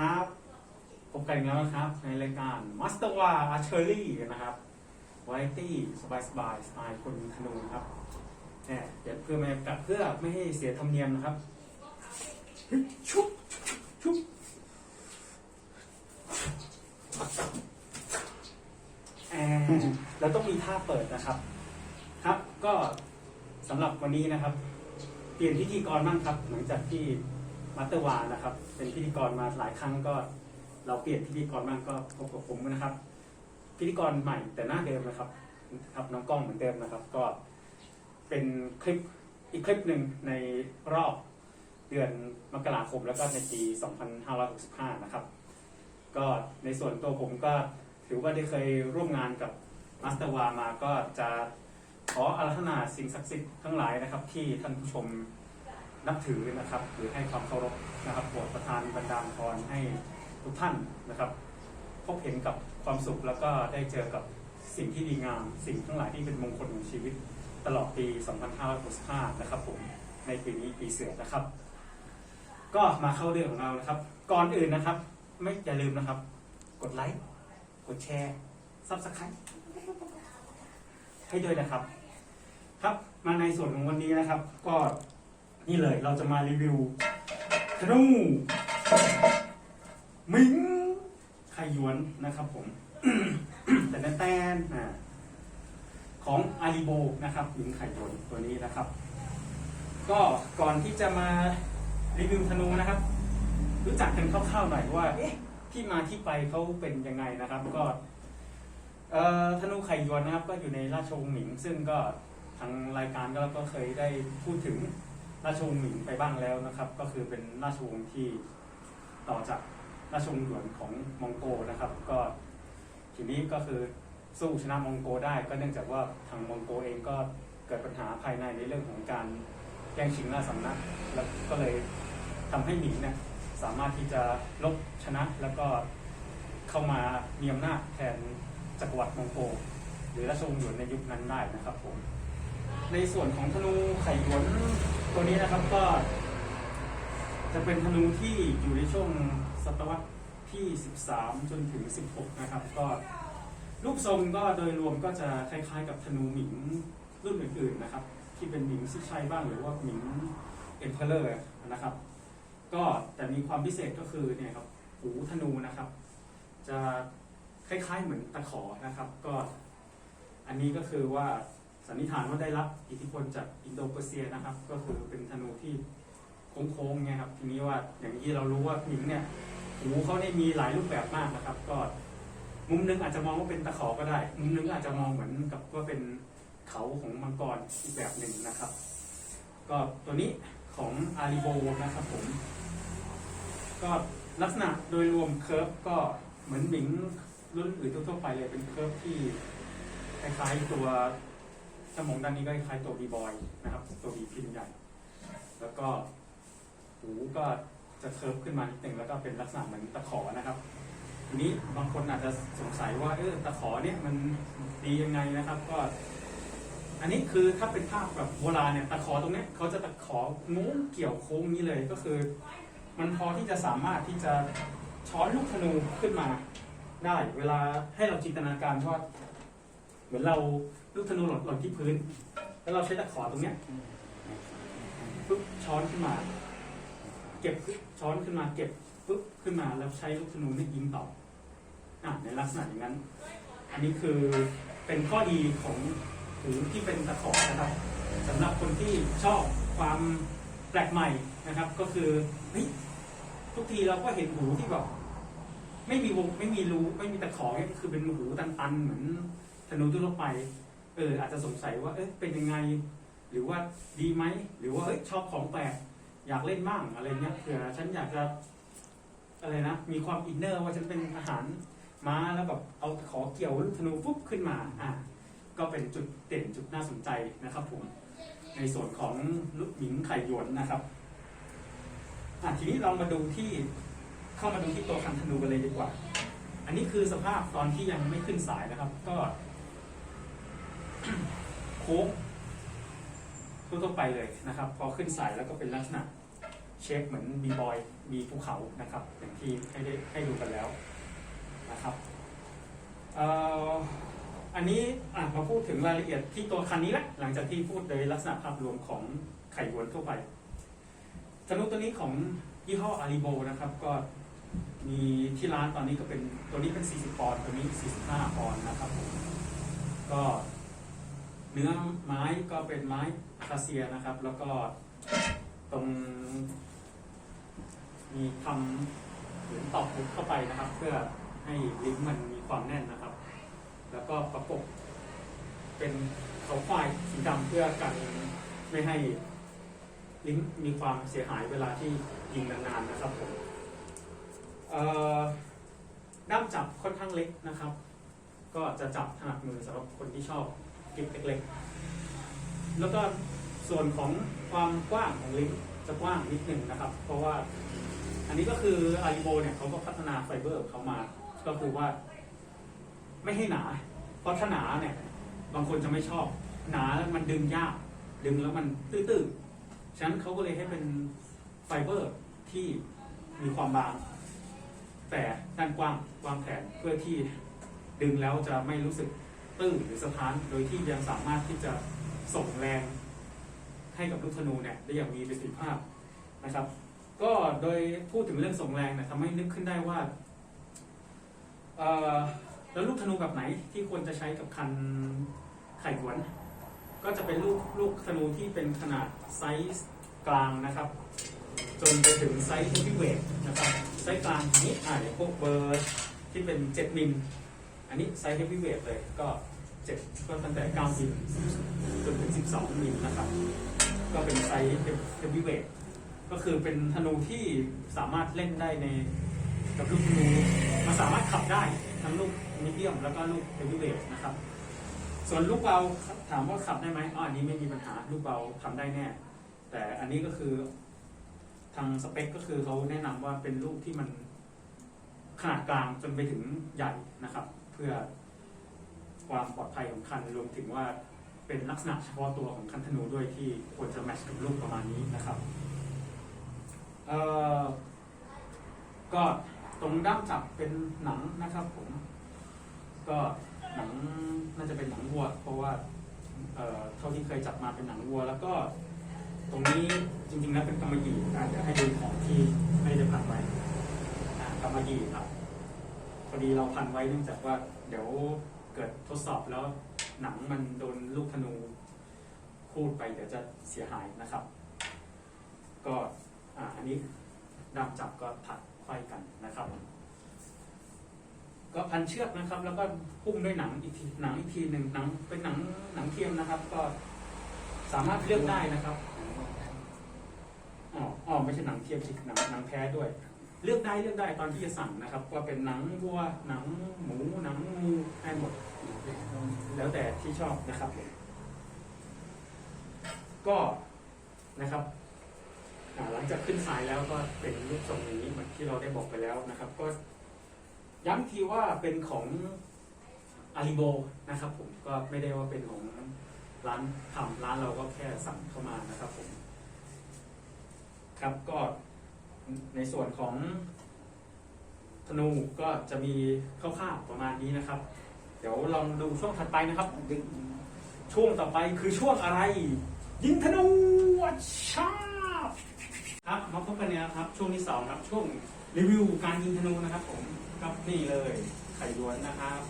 ครับ พบกันแล้วนะครับ ในรายการ Master w a Archery นะครับไรตี้สบายสบายสไตล์คนธนูนะครับแหมเดี๋ยวเพื่อไม่เพื่อไม่ให้เสียธรรมเนียมนะครับ ชุบชุบแอนแล้วต้องมีท่าเปิดนะครับ ครับก็สำหรับวันนี้นะครับ เปลี่ยนพิธีกรบ้างครับ หลังจากที่ มัตเตอร์วานะครับ เป็นพิธีกรมาหลายครั้งก็เราเปลี่ยนพิธีกรบ้างก็พบกับผมนะครับ พิธีกรใหม่แต่หน้าเดิมนะครับครับน้องกล้องเหมือนเดิมนะครับ ก็เป็นคลิปอีกคลิปหนึ่งในรอบเดือนมกราคมแล้วก็ในปี 2565 นะครับ ก็ในส่วนตัวผมก็ถือว่าได้เคยร่วมงานกับมาสเตอร์วามาก็จะขออารัธนาสิ่งศักดิ์สิทธิ์ทั้งหลายนะครับ ที่ท่านผู้ชม นับถือนะครับหรือให้ความเคารพนะครับโปรดประทานบันดาลพรให้ทุกท่านนะครับ พบเห็นกับความสุขแล้วก็ได้เจอกับสิ่งที่ดีงาม สิ่งทั้งหลายที่เป็นมงคลของชีวิตตลอดปี 2565 นะครับผมในปีนี้ปีเสือนะครับ ก็มาเข้าเรื่องของเรานะครับ ก่อนอื่นนะครับ ไม่อย่าลืมนะครับ กดไลค์กดแชร์ซับสไครต์ให้ด้วยนะครับ ครับมาในส่วนของวันนี้นะครับ ก็ นี่เลยเราจะมารีวิวธนูมิงไข่หยวนนะครับผม แต่แตนแตนอ่าของอาริโบนะครับหญิงไข่หยวนตัวนี้นะครับ ก็ก่อนที่จะมารีวิวธนูนะครับ รู้จักกันคร่าวๆหน่อยว่าเอ๊ะที่มาที่ไปเขาเป็นยังไงนะครับ ก็เอ่อธนูไข่หยวนนะครับ ก็อยู่ในราชวงศ์หมิง ซึ่งก็ทางรายการก็ก็เคยได้พูดถึง ราชวงศ์หมิงไปบ้างแล้วนะครับ ก็คือเป็นราชวงศ์ที่ต่อจากราชวงศ์หยวนของมองโกนะครับ ก็ทีนี้ก็คือสู้ชนะมองโกได้ ก็เนื่องจากว่าทางมองโกเองก็เกิดปัญหาภายในในเรื่องของการแย่งชิงราชสำนัก แล้วก็เลยทำให้หมิงเนี่ยสามารถที่จะลบชนะแล้วก็เข้ามามีอำนาจแทนจักรวรรดิมองโก หรือราชวงศ์หยวนในยุคนั้นได้นะครับผม ในส่วนของธนูไข่หวนตัวนี้นะครับก็ จะเป็นธนูที่อยู่ในช่วงศตวรรษที่ 13 จนถึง 16 นะครับ ก็รูปทรงก็โดยรวมก็จะคล้ายๆ กับธนูหมิงรุ่นอื่นๆนะครับ ที่เป็นหมิงซิชัยบ้างหรือว่าหมิงเอ็มเพลเลอร์นะครับ ก็แต่มีความพิเศษก็คือเนี่ยครับหูธนูนะครับ จะคล้ายๆเหมือนตะขอนะครับ ก็อันนี้ก็คือว่า สันนิษฐานว่าได้รับอิทธิพลจากอินโดเปอร์เซียนะครับ ก็คือเป็นธนูที่โค้งๆไงครับทีนี้ว่าอย่างที่เรารู้ว่าหมิงเนี่ยหูเขาเนี่ยมีหลายรูปแบบมากนะครับ ก็มุมหนึงอาจจะมองว่าเป็นตะขอก็ได้ มุมหนึงอาจจะมองเหมือนกับว่าเป็นเขาของมังกรอีกแบบหนึ่งนะครับ ก็ตัวนี้ของอาริโบนะครับผม ก็ลักษณะโดยรวมเคิร์ฟก็เหมือนหมิงรุ่นอื่นทั่วไปเลยเป็นเคิร์ฟที่คล้ายๆตัว ถ้ามองด้านนี้ก็คล้ายตัวบีบอยนะครับ ตัวบีพินใหญ่ แล้วก็หูก็จะเคิร์ฟขึ้นมานิดหนึ่งแล้วก็เป็นลักษณะเหมือนตะขอนะครับทีนี้บางคนอาจจะสงสัยว่าเออตะขอเนี่ยมันดียังไงนะครับ ก็ อันนี้คือถ้าเป็นภาพแบบโบราณเนี่ยตะขอตรงนี้เขาจะตะของุ้งเกี่ยวโค้งนี้เลยก็คือ มันพอที่จะสามารถที่จะช้อนลูกธนูขึ้นมาได้ เวลาให้เราจินตนาการว่าเหมือนเรา ลูกธนูหล่นหล่นที่พื้น แล้วเราใช้ตะขอตรงเนี้ยปุ๊บช้อนขึ้นมา เก็บช้อนขึ้นมาเก็บปุ๊บขึ้นมาแล้วใช้ลูกธนูนี่ยิงต่ออะในลักษณะอย่างนั้น อันนี้คือเป็นข้อดีของหูที่เป็นตะขอนะครับสำหรับคนที่ชอบความแปลกใหม่นะครับ ก็คือเฮ้ยทุกทีเราก็เห็นหูที่แบบไม่มีวงไม่มีรูไม่มีตะขอเนี่ยคือเป็นหูตันๆเหมือนธนูทั่วไป อออาจจะสงสัยว่าเอ๊ะเป็นยังไง หรือว่าดีไหมหรือว่าเฮ้ยชอบของแปลกอยากเล่นบ้างอะไรเงี้ยเผื่อฉันอยากจะอะไรนะมีความอินเนอร์ว่าฉันเป็นทหารม้าแล้วแบบเอาขอเกี่ยวลูกธนูปุ๊บขึ้นมาอะก็เป็นจุดเด่นจุดน่าสนใจนะครับผมในส่วนของลูกหญิงไข่หยวนนะครับอะทีนี้เรามาดูที่เข้ามาดูที่ตัวคันธนูกันเลยดีกว่า อันนี้คือสภาพตอนที่ยังไม่ขึ้นสายนะครับ ก็ โค้งทั่วๆไปเลยนะครับ พอขึ้นสายแล้วก็เป็นลักษณะเชฟเหมือนบีบอยมีภูเขานะครับ อย่างที่ให้ได้ให้ดูกันแล้วนะครับเอ่ออันนี้อะมาพูดถึงรายละเอียดที่ตัวคันนี้ละหลังจากที่พูดโดยลักษณะภาพรวมของไข่หวนทั่วไปธนูตัวนี้ของยี่ห้ออาริโบนะครับ ก็มีที่ร้านตอนนี้ก็เป็นตัวนี้เป็น 40 ปอนด์ตัวนี้ 45 ปอนด์นะครับผมก็ เนื้อไม้ก็เป็นไม้คาเซียนะครับ แล้วก็ตรงมีทำหมือตอกบุกเข้าไปนะครับ เพื่อให้ลิ้นมันมีความแน่นนะครับ แล้วก็ประกบเป็นเขาควายสีดำเพื่อกันไม่ให้ลิ้นมีความเสียหายเวลาที่ยิงนานๆนะครับผมด้ามจับค่อนข้างเล็กนะครับ ก็จะจับถนัดมือสำหรับคนที่ชอบ กิบเล็กๆ แล้วก็ส่วนของความกว้างของลิ้นจะกว้างนิดหนึ่งนะครับ เพราะว่าอันนี้ก็คืออาริโบเนี่ยเขาก็พัฒนาไฟเบอร์เขามา ก็คือว่า ไม่ให้หนา เพราะถ้าหนาเนี่ย บางคนจะไม่ชอบ หนาแล้วมันดึงยาก ดึงแล้วมันตื้อๆ ฉะนั้นเขาก็เลยให้เป็นไฟเบอร์ที่มีความบาง แต่ด้านกว้างกว้างแขนเพื่อที่ดึงแล้วจะไม่รู้สึก ตื้นหรือสะท้าน โดยที่ยังสามารถที่จะส่งแรงให้กับลูกธนูเนี่ยได้อย่างมีประสิทธิภาพนะครับ ก็โดยพูดถึงเรื่องส่งแรงเนี่ยทำให้นึกขึ้นได้ว่าแล้วลูกธนูแบบไหนที่ควรจะใช้กับคันไข่หวน ก็จะเป็นลูกลูกธนูที่เป็นขนาดไซส์กลางนะครับ จนไปถึงไซส์เฮฟวีเวทนะครับไซส์กลางนี้อ่าอย่างพวกเบอร์ที่เป็น 7 มิล อันนี้ไซส์เฮฟวีเวทเลยก็ เจ็ดก็ตั้งแต่9มิลจนถึง 12มิลนะครับ ก็เป็นไซส์เฮฟวีเวทก็คือเป็นธนูที่สามารถเล่นได้ในกับลูกธนูมันสามารถขับได้ทั้งลูกมีเดียมแล้วก็ลูกเฮฟวีเวทนะครับ ส่วนลูกเบาถามว่าขับได้ไหมอ๋ออันนี้ไม่มีปัญหาลูกเบาทำได้แน่ แต่อันนี้ก็คือทางสเปคก็คือเขาแนะนำว่าเป็นลูกที่มันขนาดกลางจนไปถึงใหญ่นะครับ เพื่อ ความปลอดภัยของคันรวมถึงว่าเป็นลักษณะเฉพาะตัวของคันธนูด้วยที่ควรจะแมทช์กับลูกประมาณนี้นะครับก็ตรงด้ามจับเป็นหนังนะครับผม ก็หนังน่าจะเป็นหนังวัว เพราะว่าเท่าที่เคยจับมาเป็นหนังวัว แล้วก็ตรงนี้จริงๆแล้วเป็นกำมะหยี่อะเดี๋ยวให้ดูของที่ไม่ได้พันไว้อะกำมะหยี่ครับพอดีเราพันไว้เนื่องจากว่าเดี๋ยว เกิดทดสอบแล้วหนังมันโดนลูกธนูคูดไปเดี๋ยวจะเสียหายนะครับ ก็อ,อันนี้ดามจับก็ถัดไขว้กันนะครับ ก็พันเชือกนะครับ แล้วก็พุ่มด้วยหนังอีกทีหนังอีกทีหนึ่งหนังเป็นหนังหนังเทียมนะครับ ก็สามารถเลือกได้นะครับอ๋ออ๋อไม่ใช่หนังเทียมสิหนังหนังแท้ด้วย เลือกได้เลือกได้ตอนที่จะสั่งนะครับ ว่าเป็นหนังวัวหนังหมูหนังงูได้หมด แล้วแต่ที่ชอบนะครับ ก็นะครับหลังจากขึ้นสายแล้วก็เป็นรูปทรงนี้เหมือนที่เราได้บอกไปแล้วนะครับ ก็ย้ำทีว่าเป็นของอาริโบนะครับผมก็ไม่ได้ว่าเป็นของร้านทำร้านเราก็แค่สั่งเข้ามานะครับผม ครับก็ ในส่วนของธนูก็จะมีคร่าวๆประมาณนี้นะครับ เดี๋ยวลองดูช่วงถัดไปนะครับ ช่วงต่อไปคือช่วงอะไร ยิงธนูวัชาบครับมาพบกันเนี่ยครับ ช่วงที่สองครับช่วงรีวิวการยิงธนูนะครับ ผมกับนี่เลยไข่ล้วนนะครับ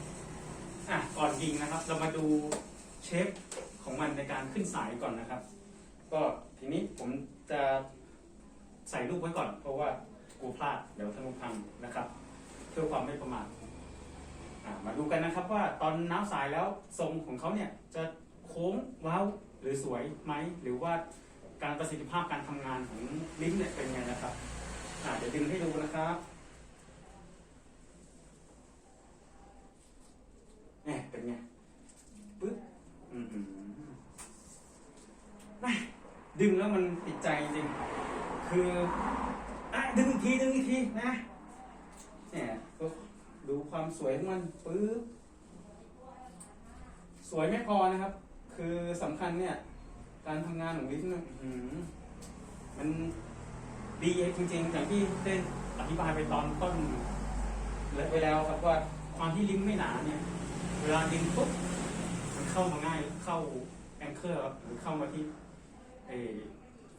อะก่อนยิงนะครับ เรามาดูเชฟของมันในการขึ้นสายก่อนนะครับ ก็ทีนี้ผมจะ ใส่ลูกไว้ก่อน เพราะว่ากลัวพลาดเดี๋ยวธนูพังนะครับ เพื่อความไม่ประมาทมาดูกันนะครับว่าตอนน้ำสายแล้วทรงของเขาเนี่ยจะโค้งว้าวหรือสวยไหมหรือว่าการประสิทธิภาพการทำงานของลิ้นเนี่ยเป็นไงนะครับเดี๋ยวดึงให้ดูนะครับเนี่ยเป็นไงปึ๊บอือหือแม่ดึงแล้วมันติดใจจริง คืออะดึงอีกทีดึงอีกทีนะเนี่ยก็ดูความสวยของมันปึ๊บสวยไม่พอนะครับ คือสำคัญเนี่ย การทำงานของลิ้นเนี่ยอื้อหือมันดีจริงๆอย่างที่ได้อธิบายไปตอนต้นไปแล้วครับว่าความที่ลิ้นไม่หนาเนี่ย เวลาดึงปุ๊บมันเข้ามาง่ายเข้าแองเกอร์หรือเข้ามาที่เอ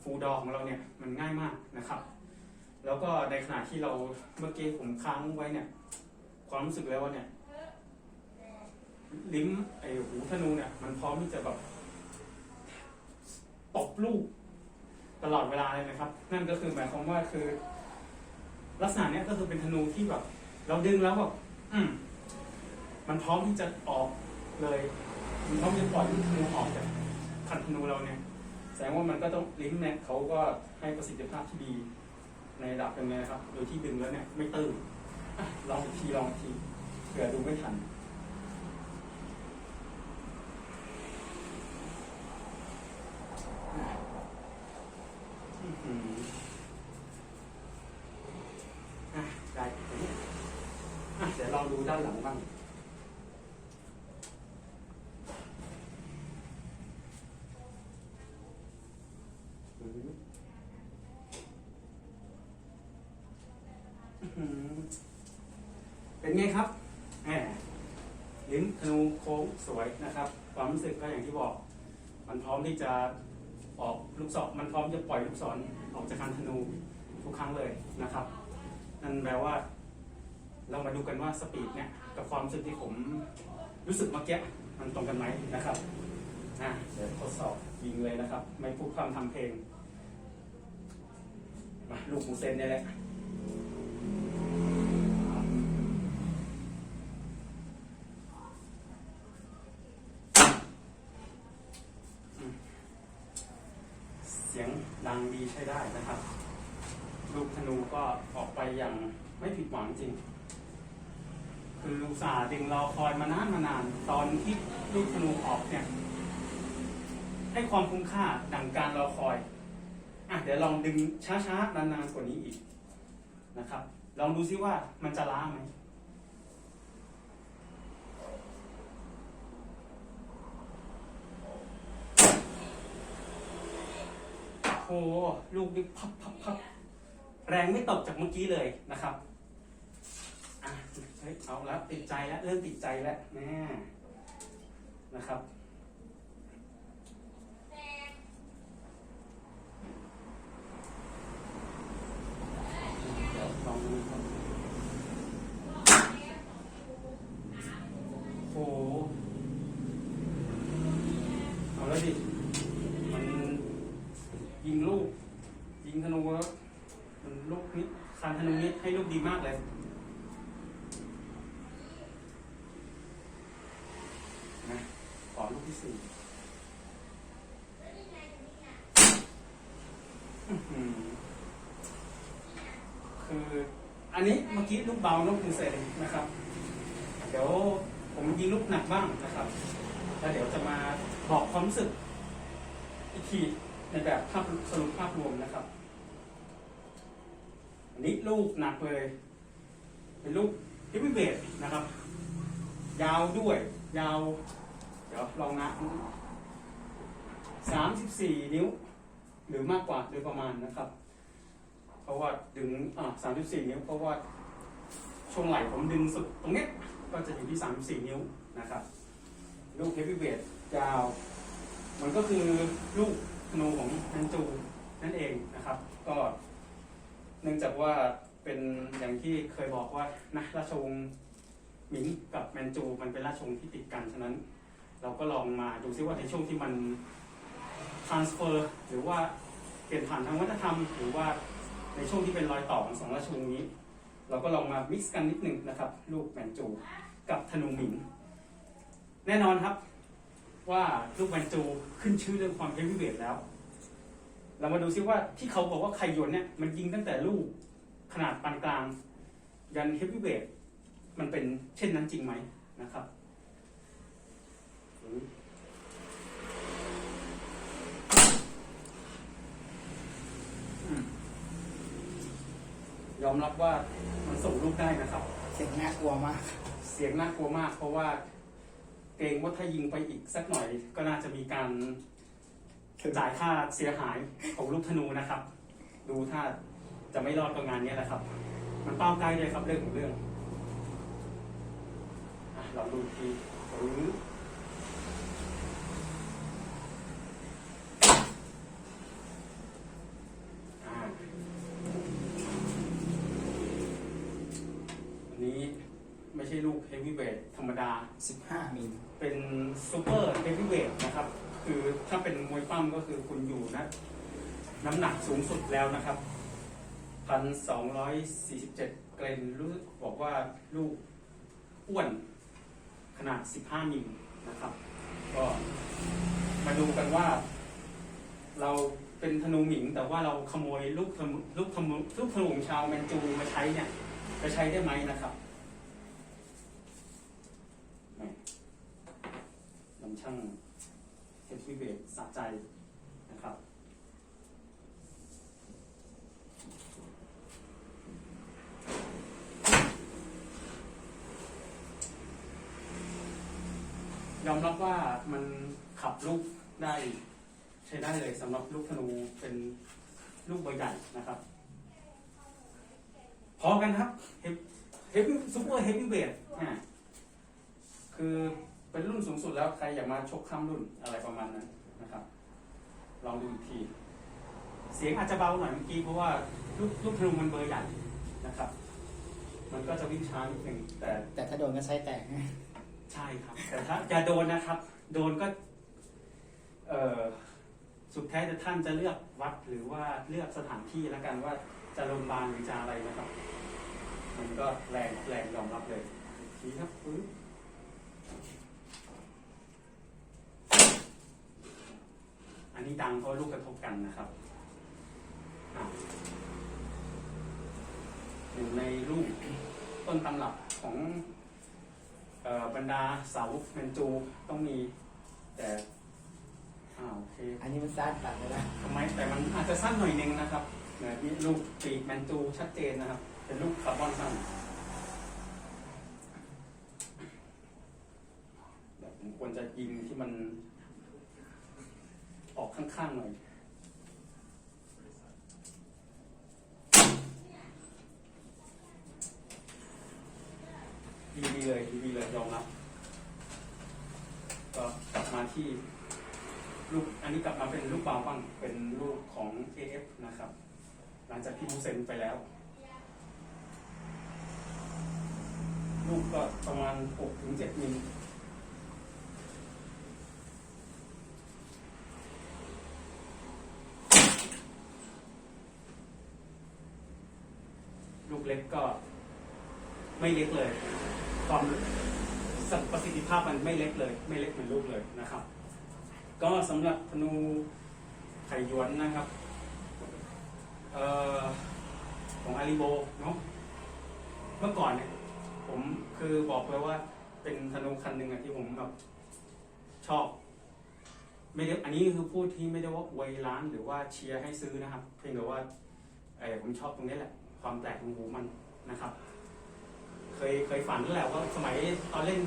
ฟูดอของเราเนี่ยมันง่ายมากนะครับ แล้วก็ในขณะที่เราเมื่อกี้ผมค้างไว้เนี่ย ความรู้สึกแล้วว่าเนี่ย ลิ้มไอหูธนูเนี่ย มันพร้อมที่จะแบบตบลูกตลอดเวลาเลยนะครับ นั่นก็คือหมายความว่าคือ ลักษณะเนี้ยก็คือเป็นธนูที่แบบ เราดึงแล้วแบบอืมมันพร้อมที่จะออกเลยมันพร้อมจะปล่อยลูกธนูออกจากคันธนูเราเนี่ย ดงว่ามันก็ต้องลิงก์เนี่ยเขาก็ให้ประสิทธิภาพที่ดีในระดับหนึงนะครับ โดยที่ดึงแล้วเนี่ยไม่ตื้นอะลองอีกทีลองอีกทีเผื่อดูไม่ทัน อื้อหืออะได้อันนี้อะเดี๋ยวลองดูด้านหลังบ้าง อื้อหืออื้อหือ เป็นไงครับแหมลิ้นธนูโค้งสวยนะครับ ความรู้สึกก็อย่างที่บอก มันพร้อมที่จะออกลูกศรมันพร้อมจะปล่อยลูกศรออกจากคันธนูทุกครั้งเลยนะครับ นั่นแปลว่า เรามาดูกันว่าสปีดเนี่ยกับความรู้สึกที่ผมรู้สึกเมื่อกี้มันตรงกันไหมนะครับอะเดี๋ยวทดสอบยิงเลยนะครับ ไม่พูดความทำเพลงมาลูกหมูเซนเนี่ยแหละอืมเสียงดังดีใช้ได้นะครับ ลูกธนูก็ออกไปอย่างไม่ผิดหวังจริง คืออุตส่าห์ ดึงรอคอยมานานมานาน ตอนที่ลูกธนูออกเนี่ย ให้ความคุ้มค่าดังการรอคอย อะเดี๋ยวลองดึงช้าๆ นานๆ กว่านี้อีกนะครับ ลองดูซิว่ามันจะล้าไหมโอ้โหลูกนี่พับพับพับแรงไม่ตกจากเมื่อกี้เลยนะครับ อะ เฮ้ยเอาแล้วติดใจแล้วเริ่มติดใจแล้วแน่นะครับลองดูครับโอ้โหเอาแล้วดิมันยิงลูก ยิงธนูแล้วมันลูกนี้คันธนูนี้ให้ลูกดีมากเลย นะขอลูกที่สี่อื้อหือคืออันนี้เมื่อ กี้ลูกเบาลูกมือเซนนะครับ เดี๋ยวผมยิงลูกหนักบ้างนะครับ แล้วเดี๋ยวจะมาบอกความรู้สึกอีกทีในแบบภาพสรุปภาพรวมนะครับ อันนี้ลูกหนักเลย เป็นลูกฮิปปี้เบสนะครับ ยาวด้วย ยาว เดี๋ยวลองนับสามสิบสี่นิ้ว หรือมากกว่าโดยประมาณนะครับ เพราะว่าดึงอ่าสามสิบสี่นิ้วเพราะว่า ช่วงไหล่ผมดึงสุดตรงนี้ก็จะอยู่ที่สามสี่นิ้วนะครับลูกเฮฟวี่เวทยาว มันก็คือลูกธนูของนันจูนั่นเองนะครับ ก็เนื่องจากว่าเป็นอย่างที่เคยบอกว่านะราชวงศ์หมิงกับแมนจู มันเป็นราชวงศ์ที่ติดกันฉะนั้น เราก็ลองมาดูซิว่าในช่วงที่มัน transfer หรือว่าเปลี่ยนผ่านทางวัฒนธรรม หรือว่าในช่วงที่เป็นรอยต่อของสองราชวงศ์นี้ เราก็ลองมา mix กันนิดหนึ่งนะครับ ลูกแมนจูกับธนูหมิง แน่นอนครับ ว่าลูกแมนจูขึ้นชื่อเรื่องความเฮฟวีเวทแล้ว เรามาดูซิว่าที่เขาบอกว่าไคยนเนี่ยมันยิงตั้งแต่ลูกขนาดปานกลาง ยันเฮฟวีเวทมันเป็นเช่นนั้นจริงไหมนะครับยอมรับว่า ส่งลูกได้นะครับ เสียงน่ากลัวมาก เสียงน่ากลัวมาก เพราะว่าเกรงว่าถ้ายิงไปอีกสักหน่อย ก็น่าจะมีการจ่ายค่าเสียหายของลูกธนูนะครับ ดูถ้าจะไม่รอดกับงานเนี้ยแหละครับ มันเป้าใกล้เลยครับเรื่องของเรื่องอะเราดูอีกทีหรือ นนี้ไม่ใช่ลูกเฮฟวีเวทธรรมดา 15 มิล เป็นซูเปอร์เฮฟวีเวทนะครับ คือถ้าเป็นมวยปั้มก็คือคุณอยู่นะ น้ำหนักสูงสุดแล้วนะครับพันสองร้อยสี่สิบเจ็ดเกรนรู้สึกบอกว่าลูกอ้วนขนาดสิบห้ามิลนะครับ ก็มาดูกันว่า เราเป็นธนูหมิง แต่ว่าเราขโมยลูกธนูลูกธนูลูกธนูของชาวแมนจูมาใช้เนี่ย จะใช้ได้ไหมนะครับม่ลำช่างเฮฟวีเวทสะใจนะครับยอมรับว่ามันขับลูกได้ใช้ได้เลยสำหรับลูกธนูเป็นลูกใบใหญ่นะครับ พอกันครับเฮฟเฮฟซูเปอร์เฮฟวีเวทคือเป็นรุ่นสูงสุดแล้วใครอยากมาชกข้ามรุ่นอะไรประมาณนั้นนะครับ ลองดูอีกที เสียงอาจจะเบาหน่อยเมื่อกี้เพราะว่าลูกลูกธนูมันเบอร์ใหญ่นะครับ มันก็จะวิ่งช้านิดหนึ่งแต่ แต่ถ้าโดนก็ใช้แตกนะใช่ครับ แต่ถ้าอย่าโดนนะครับ โดนก็ เอ่อ สุดแท้แต่ท่านจะเลือกวัดหรือว่าเลือกสถานที่แล้วกันว่าจะโรงพยาบาลหรือจะอะไรนะครับ มันก็แรงแรงยอมรับเลยอีกทีครับปึ๊บอันนี้ดังเพราะลูกกระทบกันนะครับอะหนึ่งในลูกต้นตำรับของออบรรดาเสาแมนจูต้องมีแต่ อ่าโอเคอันนี้มันสั้นตัดเลยนะทำไมแต่มันอาจจะสั้นหน่อยนึงนะครับเนี่ยนี่ลูกปีกแมนจูชัดเจนนะครับ เป็นลูกคาร์บอนสั้นแต่ผมควรจะยิงที่มันออกข้างๆหน่อยดีๆเลยดีๆเลยยอมรับก็กลับมาที่ ลูกอันนี้กลับมาเป็นลูกเบาบ้างเป็นลูกของ AF นะครับ หลังจากที่มูเซนไปแล้ว ลูกก็ประมาณ6ถึง7มิลลูกเล็กก็ไม่เล็กเลย ความประสิทธิภาพมันไม่เล็กเลย ไม่เล็กเหมือนลูกเลยนะครับ ก็สำหรับธนูไขหยวนนะครับออของอาริโบเนาะเมื่อก่อนเนี่ยผมคือบอกเลยว่าเป็นธนูคันหนึ่งอะที่ผมแบบชอบ ไม่ได้อันนี้คือพูดที่ไม่ได้ว่าอวร้านหรือว่าเชียร์ให้ซื้อนะครับเพียงแต่ว่าเออผมชอบตรงนี้แหละ ความแปลกของหูมันนะครับ เคยเคยฝันแล้วแหละว่าสมัยตอนเล่น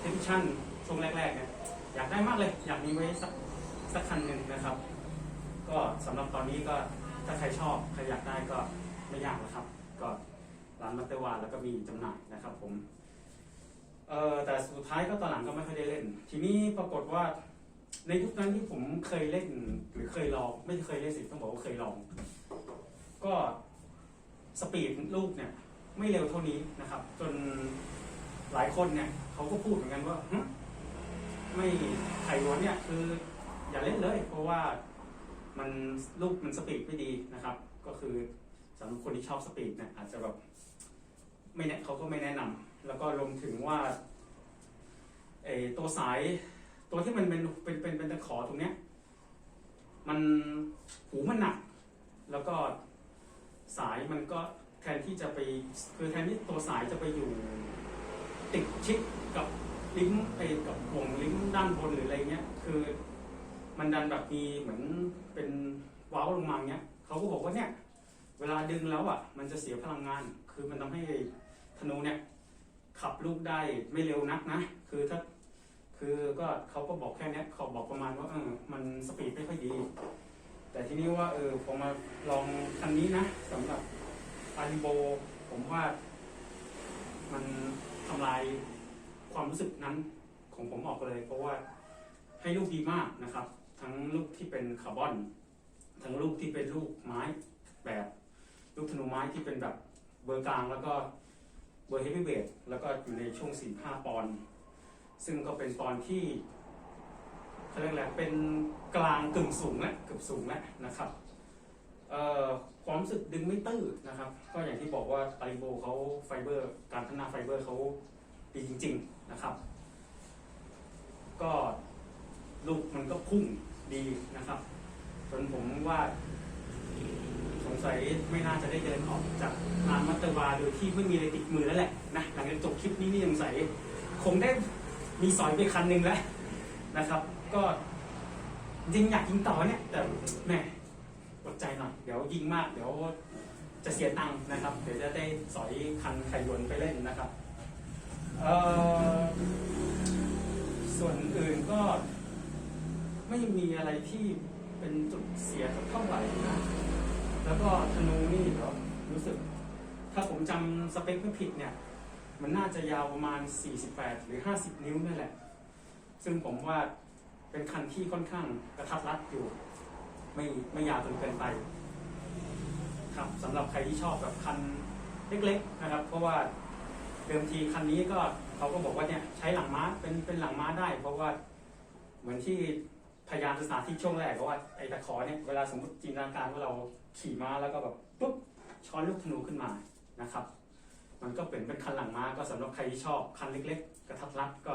เทนชั่นช่วงแรกๆเนี่ย อยากได้มากเลย อยากมีไว้สักสักคันหนึ่งนะครับ ก็สำหรับตอนนี้ก็ถ้าใครชอบใครอยากได้ก็ไม่ยากหรอกครับ ก็ร้านมัตเตอร์วานแล้วก็มีจำหน่ายนะครับ ผมเออแต่สุดท้ายก็ตอนหลังก็ไม่ค่อยได้เล่น ทีนี้ปรากฏว่า ในยุคนั้นที่ผมเคยเล่นหรือเคยลอง ไม่เคยเล่นสิต้องบอกว่าเคยลอง ก็สปีดลูกเนี่ยไม่เร็วเท่านี้นะครับ จนหลายคนเนี่ยเขาก็พูดเหมือนกันว่า ไม่ไข่ล้วนเนี่ยคืออย่าเล่นเลย เพราะว่ามันลูกมันสปีดไม่ดีนะครับ ก็คือสำหรับคนที่ชอบสปีดเนี่ยอาจจะแบบไม่แนะเขาก็ไม่แนะนำแล้วก็รวมถึงว่าเออตัวสายตัวที่มันเป็นเป็นเป็นเป็นตะขอตรงเนี้ยมันหูมันหนัก แล้วก็สายมันก็แทนที่จะไปคือแทนที่ตัวสายจะไปอยู่ติดชิดกับ ลิ้มไปกับห่วงลิ้มด้านบนหรืออะไรเงี้ย คือ มันดันแบบมีเหมือนเป็นว้าลงมาเงี้ยเขาก็บอกว่าเนี่ย เวลาดึงแล้วอะ มันจะเสียพลังงาน คือมันทำให้ธนูเนี่ย ขับลูกได้ไม่เร็วนักนะ คือถ้าคือก็เขาก็บอกแค่เนี้ยเขาบอกประมาณว่าเออมันสปีดไม่ค่อยดี แต่ทีนี้ว่าเออพอมาลองคันนี้นะสำหรับอาริโบ ผมว่า มันทำลาย ความรู้สึกนั้นของผมออกเลย เพราะว่าให้ลูกดีมากนะครับ ทั้งลูกที่เป็นคาร์บอน ทั้งลูกที่เป็นลูกไม้แบบ ลูกธนูไม้ที่เป็นแบบเบอร์กลางแล้วก็เบอร์เฮฟวี่เวทแล้วก็อยู่ในช่วง 45 ปอนด์ซึ่งก็เป็นปอนด์ที่เขาเรียกอะไรเป็นกลางกึ่งสูงแล้วเกือบสูงแล้วนะครับความรู้สึกดึงไม่ตื้อนะครับ ก็อย่างที่บอกว่าไตรโบเขาไฟเบอร์ การพัฒนาไฟเบอร์เขาดีจริง ๆ นะครับ ก็ลูกมันก็พุ่งดีนะครับ จนผมว่าสงสัยไม่น่าจะได้เดินออกจากงานมัตเตอร์วาโดยที่ไม่มีอะไรติดมือแล้วแหละนะหลังจากจบคลิปนี้นี่สงสัยคงได้มีสอยไปคันหนึ่งแล้วนะครับ ก็จริงอยากยิงต่อเนี่ยแต่แหมอดใจหน่อยเดี๋ยวยิงมากเดี๋ยวจะเสียตังค์นะครับ เดี๋ยวจะได้สอยคันไข่ยวนไปเล่นนะครับ ส่วนอื่นก็ไม่มีอะไรที่เป็นจุดเสียสักเท่าไหร่นะ แล้วก็ธนูนี่เดี๋ยวรู้สึก ถ้าผมจำสเปคไม่ผิดเนี่ย มันน่าจะยาวประมาณ 48 หรือ 50 นิ้วนั่นแหละ ซึ่งผมว่าเป็นคันที่ค่อนข้างกระทัดรัดอยู่ ไม่ไม่ยาวจนเกินไป ครับสำหรับใครที่ชอบแบบคันเล็กๆนะครับ เพราะว่า เดิมทีคันนี้ก็เขาก็บอกว่าเนี่ยใช้หลังม้าเป็นเป็นหลังม้าได้ เพราะว่าเหมือนที่พยายามจะสาธิตช่วงแรกเพราะว่าไอ้ตะขอเนี่ยเวลาสมมติจินตนาการว่าเราขี่ม้าแล้วก็แบบปุ๊บช้อนลูกธนูขึ้นมานะครับ มันก็เป็นเป็นคันหลังม้าก็สำหรับใครที่ชอบคันเล็ก ๆ กระทัดรัดก็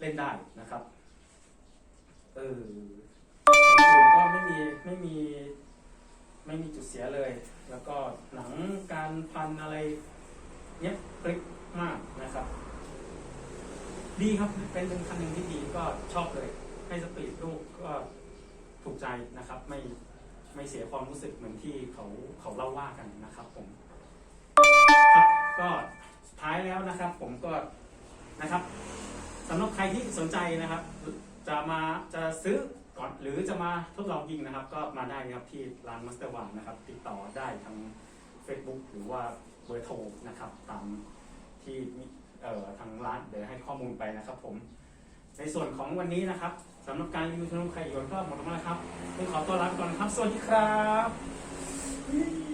เล่นได้นะครับเอออย่างอื่นก็ไม่มีไม่มีไม่มีจุดเสียเลย แล้วก็หนังการพันอะไร เนี้ยคลิกมากนะครับ ดีครับเป็นเป็นคันหนึ่งที่ดีก็ชอบเลย ให้สปีดลูกก็ถูกใจนะครับ ไม่ไม่เสียความรู้สึกเหมือนที่เขาเขาเล่าว่ากันนะครับ ผมครับก็สุดท้ายแล้วนะครับ ผมก็นะครับสำหรับใครที่สนใจนะครับ จะมาจะซื้อก่อนหรือจะมาทดลองยิงนะครับ ก็มาได้นะครับที่ร้านมัสเตอร์วานนะครับ ติดต่อได้ทาง Facebook หรือว่า เบอร์โทรนะครับตามที่ทางร้านเดี๋ยวให้ข้อมูลไปนะครับผม ในส่วนของวันนี้นะครับสำหรับการรีวิวธนูไข่หยวนก็หมดแล้วนะครับต้องขอตัวลาไปก่อนครับ สวัสดีครับ